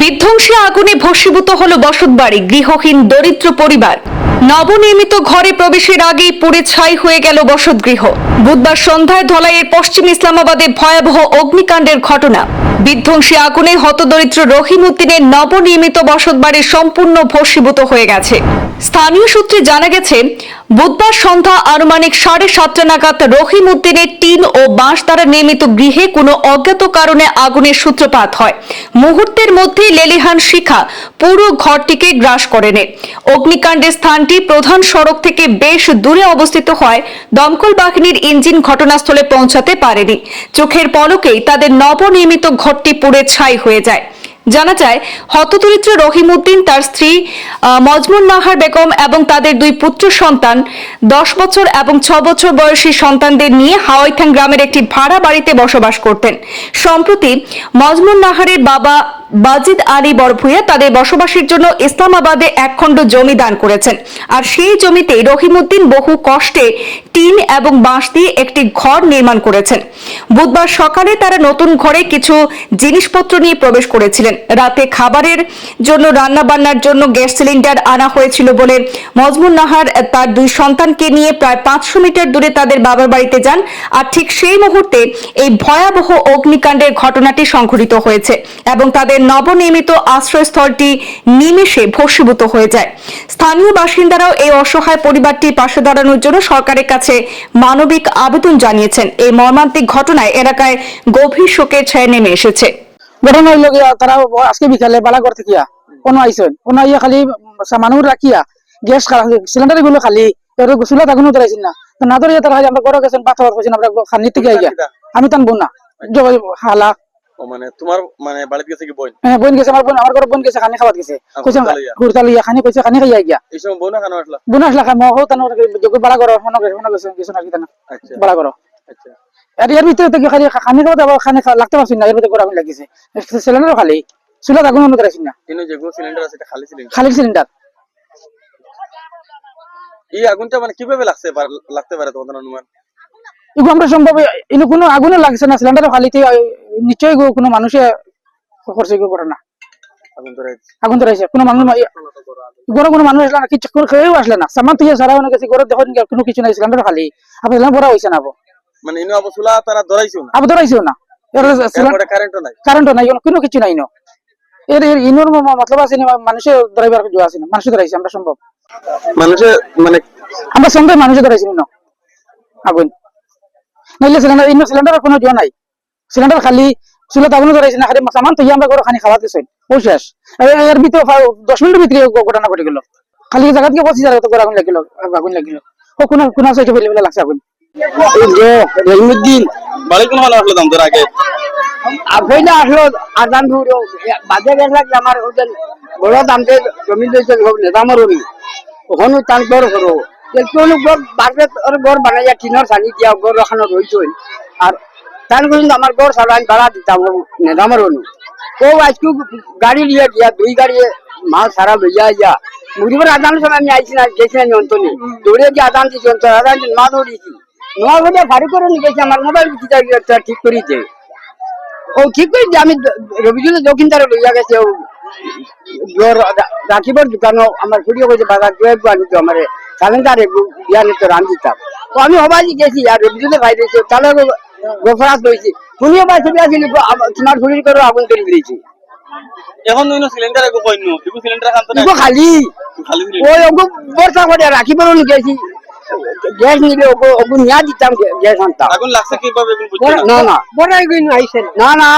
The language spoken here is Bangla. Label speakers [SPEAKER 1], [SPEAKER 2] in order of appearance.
[SPEAKER 1] বিধ্বংসী আগুনে ভস্মীভূত হল বসতবাড়ি গৃহহীন দরিদ্র পরিবার। নবনির্মিত ঘরে প্রবেশের আগেই পুড়ে ছাই হয়ে গেল বসতগৃহ। বুধবার সন্ধ্যায় ধলাইয়ের পশ্চিম ইসলামাবাদে ভয়াবহ অগ্নিকাণ্ডের ঘটনা। বিধ্বংসী আগুনে হতদরিদ্র রহিম উদ্দিনের নবনির্মিত বসতবাড়ি সম্পূর্ণ ভস্মীভূত হয়ে গেছে। স্থানীয় সূত্রে জানা গেছে, বুধবার সন্ধ্যা আনুমানিক সাড়ে সাতটা নাগাদ রহিম উদ্দিনের টিন ও বাঁশ দ্বারা নির্মিত গৃহে কোনো অজ্ঞাত কারণে আগুনের সূত্রপাত হয়। মুহূর্তের মধ্যেই লেলিহান শিখা পুরো ঘরটিকে গ্রাস করে নেয়। অগ্নিকাণ্ডের স্থানটি প্রধান সড়ক থেকে বেশ দূরে অবস্থিত হয়। দমকল বাহিনীর ইঞ্জিন ঘটনাস্থলে পৌঁছাতে পারেনি। চোখের পলকেই তাদের নবনির্মিত ঘরটি পুড়ে ছাই হয়ে যায়। জানা যায়, হতদরিদ্র রহিমউদ্দিন তার স্ত্রী মজমুন নাহার বেগম এবং তাদের দুই পুত্র সন্তান, দশ বছর এবং ছ বছর বয়সী সন্তানদের নিয়ে হাওয়াইথাং গ্রামের একটি ভাড়া বাড়িতে বসবাস করতেন। সম্প্রতি মজমুন নাহারের বাবা বাজিদ আলী বরভুইয়া তাদের বসবাসের জন্য ইসলামাবাদে একখণ্ড জমি দান করেছেন। আর সেই জমিতে রহিমউদ্দিন বহু কষ্টে টিন এবং বাঁশ দিয়ে একটি ঘর নির্মাণ করেছেন। বুধবার সকালে তারা নতুন ঘরে কিছু জিনিসপত্র নিয়ে প্রবেশ করেছিলেন। রাতে খাবারের জন্য রান্না বান্নার জন্য গ্যাস সিলিন্ডার আনা হয়েছিল বলে মজমুন নাহার তার দুই সন্তানকে নিয়ে প্রায় পাঁচশো মিটার দূরে তাদের বাবার বাড়িতে যান। আর ঠিক সেই মুহূর্তে এই ভয়াবহ অগ্নিকাণ্ডের ঘটনাটি সংঘটিত হয়েছে এবং তাদের নবনির্মিত আশ্রয়স্থলটি নিমেষে ভস্মীভূত হয়ে যায়। স্থানীয় বাসিন্দারাও এই অসহায় পরিবারটির পাশে দাঁড়ানোর জন্য সরকারের কাছে মানবিক আবেদন জানিয়েছেন। এই মর্মান্তিক ঘটনায় এলাকায় গভীর শোকের ছায়া নেমে এসেছে।
[SPEAKER 2] আজকে বিকালে বালাগর থেকে কোনো আইসন কোনো আইয়া খালি মানুষ রাখিয়া গ্যাস সিলিন্ডারগুলো খালি চুলা তখনও ধরাইছিল না। না তারা আমরা ঘরে গেছেন, পাথর আমরা খানি থেকে আমি টানবো না। হালা।
[SPEAKER 3] ও মানে তোমার মানে বাড়িতে গেছে কি বোন?
[SPEAKER 2] হ্যাঁ বোন গেছে আমার বোন আমার ঘরে বোন গেছে খানি খাওয়াত গেছে। কইছে
[SPEAKER 3] হুড়তাল লইয়া?
[SPEAKER 2] খানি কইছে খানি খাইয়া গিয়া।
[SPEAKER 3] এই সময় বোন কেন আসলা?
[SPEAKER 2] বোন আসলা খাই মহ তানোর যোগ বালা করো মনে গেছে মনে গেছে কিছু নাকি তানা।
[SPEAKER 3] আচ্ছা।
[SPEAKER 2] বালা করো
[SPEAKER 3] আচ্ছা।
[SPEAKER 2] আর এর ভিতরে থেকে খালি খানি খাওয়াতে আবার খানি লাগতে পারছি না এর ভিতরে করে লাগিছে। সিলিন্ডার খালি। চুলা তখন অন্য না।
[SPEAKER 3] সিলিন্ডার আছে এটা খালি সিলিন্ডার
[SPEAKER 2] খালি সিলিন্ডার
[SPEAKER 3] এই আগুনটা মানে কীভাবে লাগছে লাগতে পারে তোমাদের অনুমান?
[SPEAKER 2] এগুলো আমরা সম্ভব এগুলো কোনো আগুনে লাগছে না সিলিন্ডার খালিতে নিশ্চয়ই কোনো মানুষে করছে এগুলো করে না।
[SPEAKER 3] আগুন ধরে
[SPEAKER 2] আগুন তো রয়েছে কোনো মানুষ গরম কোনো মানুষ আসলে না কিছু আসলে না। সামান তুই সারা অনেক গেছে গরম দেখুন কোনো কিছু নাই সিলিন্ডার খালি। সিলিন্ডার ভরা হয়েছে না আবো।
[SPEAKER 3] মানে ইনো অবসুলা তারা ধরাইছো না।
[SPEAKER 2] আবো ধরাইছেও না।
[SPEAKER 3] এরপরে কারেন্টও নাই।
[SPEAKER 2] কারেন্ট নাই কোনো- কিছু নাই ন। এর ইনোর মতলব আছে না মানুষে ধরাইবার জোয়া আছে না। মানুষে ধরাইছে আমরা সম্ভব
[SPEAKER 3] মানুষে মানে
[SPEAKER 2] আমরা সম্ভব মানুষে ধরাইছি না। আগুন। নাইলে সিলিন্ডার ইনো কোনো জোয়া নাই। সিলিন্ডার খালি চুলা আগুন ধরাইছে না খালি সামান তুই আমরা ঘরে খানি খাওয়াতে চাই ও শেষ। এর ভিতরে দশ মিনিটের ভিতরে ঘটনা ঘটে গেল। খালি জায়গা থেকে পঁচিশ হাজার করে আগুন লাগিল আগুন লাগিল। ও কোন কোন সাইডে ফেলে ফেলে লাগছে আগুন।
[SPEAKER 3] রহিমুদ্দিন বাড়ি কোন ভালো আসলো দাম তোর আগে?
[SPEAKER 4] আসলো আদান ধুর বাজে আমার ওদের বড় দামতে জমি দিয়েছে নেতামর উনি ওখানে টান তোর করো ঘর বানাইয়া টিনের সানি দিয়া ঘর রইছে আর টান করিল আমার ঘর সারা আমি ভাড়া দিতাম নেতামর উনি ও আজকে গাড়ি নিয়ে গিয়া, দুই গাড়ি মাল সারা ইয়া মুড়িবার আদান সময় আমি আইছি না, গেছি না দৌড়ে গিয়ে আদান আদান মা নোয়া ঘরে ফাড়ি করে নিয়ে গেছি, আমার মোবাইল ঠিক করিছে। ও ঠিক করে যে আমি রবিজুল দক্ষিণদারে লইয়া গেছে, ও রাখিবার দোকান আমার ফুটিয়ে গেছে বাজার দু একটু আনি তো, আমার বিয়া নিতে রান দিতাম। তো আমি হবাই গেছি, আর রবিজুলে ভাই দিয়েছে তাহলে গোফরাস লইছি শুনিও ভাই ছবি আসিলি তোমার ফুলির করে আগুন করে দিয়েছি।
[SPEAKER 3] এখন নইনো সিলিন্ডার এগো কইনো এগো সিলিন্ডার খান তো না
[SPEAKER 4] খালি? ওই ওগো বর্ষা করে রাখিবার গেছি গ্যাস নিলে ওগো ওগো নিয়া দিতাম গ্যাস আনতাম
[SPEAKER 3] আগুন লাগছে কীভাবে না
[SPEAKER 4] না বড়াই গইনো বড় না না